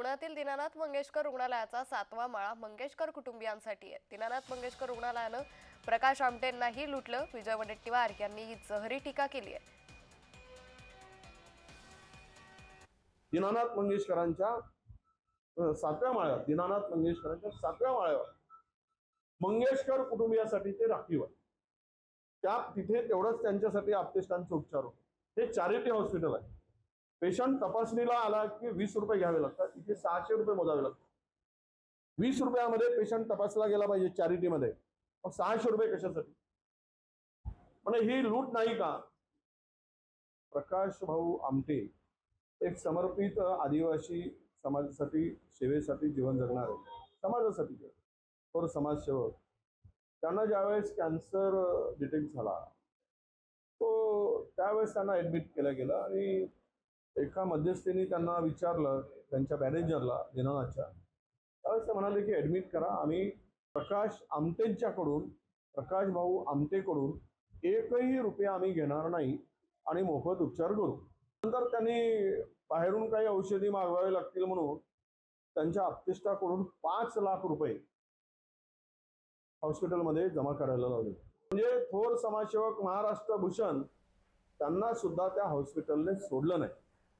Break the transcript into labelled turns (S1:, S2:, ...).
S1: पुण्यातील दीनानाथ मंगेशकर रुग्णालयाचा सातवा माळा मंगेशकर कुटुंबियांसाठी आहे. दीनानाथ मंगेशकर रुग्णालयानं प्रकाश आमटेंनाही लुटलं. विजय वडेट्टीवार यांनी जहरी टीका केली आहे.
S2: दीनानाथ मंगेशकरांच्या सातव्या माळ्यावर दीनानाथ मंगेशकरांच्या सातव्या माळ्यावर मंगेशकर कुटुंबियासाठी ते राखीव आहे. त्या तिथे तेवढंच त्यांच्यासाठी आपतेष्टांचे उपचार होते. हे चॅरिटी हॉस्पिटल आहे. पेशंट तपासणीला आला की वीस रुपये घ्यावे लागतात. हे सहाशे रुपये मोजावे लागतात. वीस रुपयामध्ये पेशंट तपासला गेला पाहिजे चॅरिटीमध्ये मग सहाशे रुपये कशासाठी? म्हणजे ही लूट नाही का? प्रकाश भाऊ आमटे एक समर्पित आदिवासी समाजासाठी सेवेसाठी जीवन जगणारे. समाजासाठी थोर समाजसेवक. त्यांना ज्यावेळेस कॅन्सर डिटेक्ट झाला तो त्यावेळेस त्यांना ऍडमिट केलं गेलं आणि एका मध्यस्थीने त्यांना विचारलं त्यांच्या मॅनेजरला दिनानाथच्या. त्यावेळेस ते म्हणाले की ऍडमिट करा. आम्ही प्रकाश आमटेंच्याकडून प्रकाश भाऊ आमटेकडून एकही रुपया आम्ही घेणार नाही आणि मोफत उपचार करू. नंतर त्यांनी बाहेरून काही औषधी मागवावी लागतील म्हणून त्यांच्या आपतिष्टाकडून पाच लाख रुपये हॉस्पिटलमध्ये जमा करायला लावले. म्हणजे थोर समाजसेवक महाराष्ट्र भूषण त्यांना सुद्धा त्या हॉस्पिटलने सोडलं नाही.